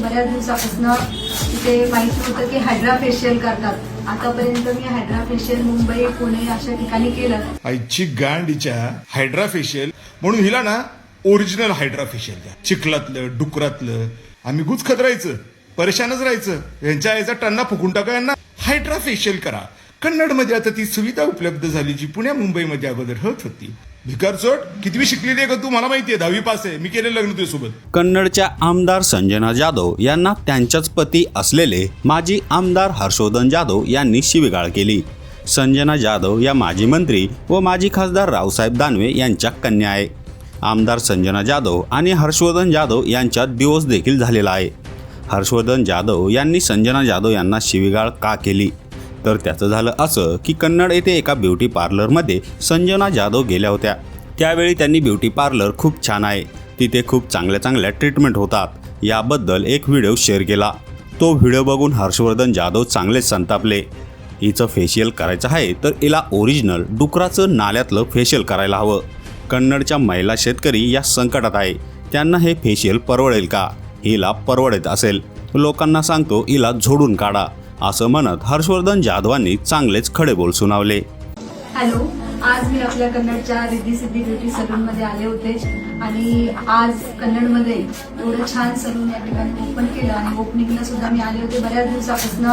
बऱ्याच दिवसापासून तिथे माहिती होतं की हायड्रा फेशियल करतात. आतापर्यंत मी हायड्रा फेशियल मुंबई पुणे अशा ठिकाणी केलं. आईची गांडीच्या हायड्रा फेशियल म्हणून हिला ना ओरिजिनल हायड्रा फेशियल द्या. चिखलातलं डुकरातलं. आम्ही गुच खतरायचं परेशानच राहायचं. यांच्या आईचा टन्ना फुकून टाका यांना. हायड्रा फेशियल करा. कन्नडमध्ये आता ती सुविधा उपलब्ध झाली जी पुण्या मुंबईमध्ये अगोदर होत होती. भिकार चोट कितवी शिकलेली आहे का तू? मला माहितीये दहावी पास आहे. मी केले लग्न तुझ्यासोबत. कन्नडच्या आमदार संजना जाधव यांना त्यांच्याच पती असलेले माजी आमदार हर्षवर्धन जाधव यांनी शिवीगाळ केली. संजना जाधव या माजी मंत्री व माजी खासदार रावसाहेब दानवे यांच्या कन्या आहे. आमदार संजना जाधव आणि हर्षवर्धन जाधव यांच्यात दिवस देखील झालेला आहे. हर्षवर्धन जाधव यांनी संजना जाधव यांना शिवीगाळ का केली? तर त्याचं झालं असं की कन्नड येथे एका ब्युटी पार्लरमध्ये संजना जाधव गेल्या होत्या. त्यावेळी त्यांनी ब्युटी पार्लर खूप छान आहे. तिथे खूप चांगल्या चांगल्या ट्रीटमेंट होतात. याबद्दल एक व्हिडिओ शेअर केला. तो व्हिडिओ बघून हर्षवर्धन जाधव चांगलेच संतापले. हिचं फेशियल करायचं आहे तर हिला ओरिजिनल डुकराचं नाल्यातलं फेशियल करायला हवं. कन्नडच्या महिला शेतकरी या संकटात आहे. त्यांना हे फेशियल परवडेल का? हिला परवडत असेल. लोकांना सांगतो हिला झोडून काढा. असं म्हणत हर्षवर्धन जाधवांनी चांगलेच खडे बोल सुनावले. हॅलो आज मी आपल्या कन्नडच्या रिद्धी सिद्धी ब्युटी सलून मध्ये आले होते आणि आज कन्नडमध्ये एवढं छान सलून या ठिकाणी ओपन केलं आणि ओपनिंगला सुद्धा मी आले होते बऱ्याच दिवसापासून.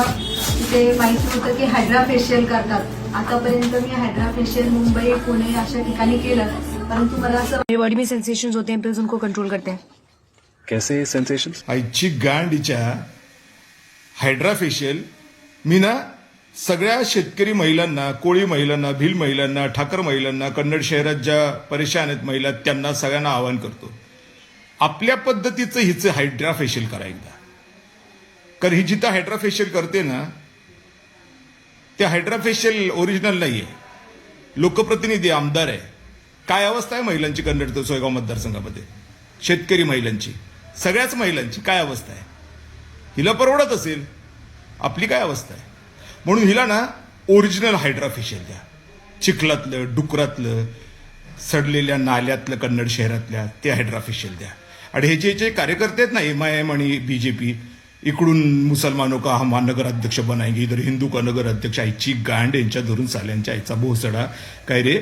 तिथे माहिती होतं की हायड्रा फेशियल करतात. आतापर्यंत मी हायड्रा फेशियल मुंबई पुणे अशा ठिकाणी केलं. परंतु मला असं मेरे बॉडी में सेंसेशंस होते हैं पिल्स उनको कंट्रोल करते हैं। कैसे सेंसेशंस आईची गांडीच्या हायड्रा फेशियल मी ना सगळ्या शेतकरी महिलांना कोळी महिलांना भिल महिलांना ठाकर महिलांना कन्नड शहरात ज्या परेशान आहेत महिला त्यांना सगळ्यांना आवाहन करतो. आपल्या पद्धतीचं हिचं हायड्रा फेशियल करा एकदा. कारण ही जिथं हायड्रा फेशियल करते ना ते हायड्रा फेशियल ओरिजिनल नाही आहे लोकप्रतिनिधी आमदार आहे. काय अवस्था आहे महिलांची कन्नड तर सोयगाव मतदारसंघामध्ये? शेतकरी महिलांची. सगळ्याच महिलांची काय अवस्था आहे? हिला परवडत असेल. आपली काय अवस्था आहे? म्हणून हिला ना ओरिजिनल हायड्राफिशियल द्या चिखलातलं डुकरातलं सडलेल्या नाल्यातलं कन्नड शहरातल्या ते हायड्राफिशियल द्या आणि हे जे जे कार्यकर्ते आहेत ना एम आय एम आणि पी इकडून मुसलमानो का हम नगर अध्यक्ष इधर हिंदू का नगर अध्यक्ष आईची गांड यांच्या धरून साल्यांच्या आईचा भोसडा काय रे?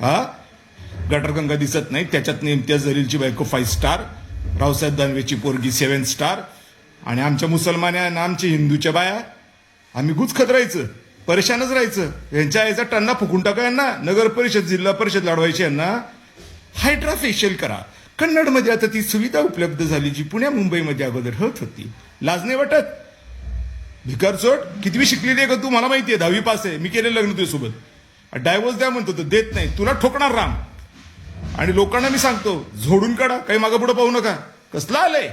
हा? गटरगंगा दिसत नाही त्याच्यात इम्तियाज जलीलची बायको फाईव्ह स्टार रावसाहेब दानवेची पोरगी सेवन स्टार आणि आमच्या मुसलमान आमच्या हिंदूच्या बाया आम्ही गुच राहायचं परेशानच राहायचं. यांच्या आईचा टन्ना फुकून टाका यांना. नगर परिषद जिल्हा परिषद लढवायची यांना. हायड्रा फेशियल करा. कन्नडमध्ये आता ती सुविधा उपलब्ध झाली जी पुण्या मुंबईमध्ये अगोदर होत होती. लाज नाही वाटत? भिकार चोट? कितवी शिकलेली आहे का तू? मला आहे. दहावी पास आहे. मी केले लग्न तुझ्यासोबत. डायव्होर्स द्या म्हणतो तर देत नाही. तुला ठोकणार राम. आणि लोकांना मी सांगतो झोडून काढा. काही मागं पुढं पाहू नका. कसला आलंय?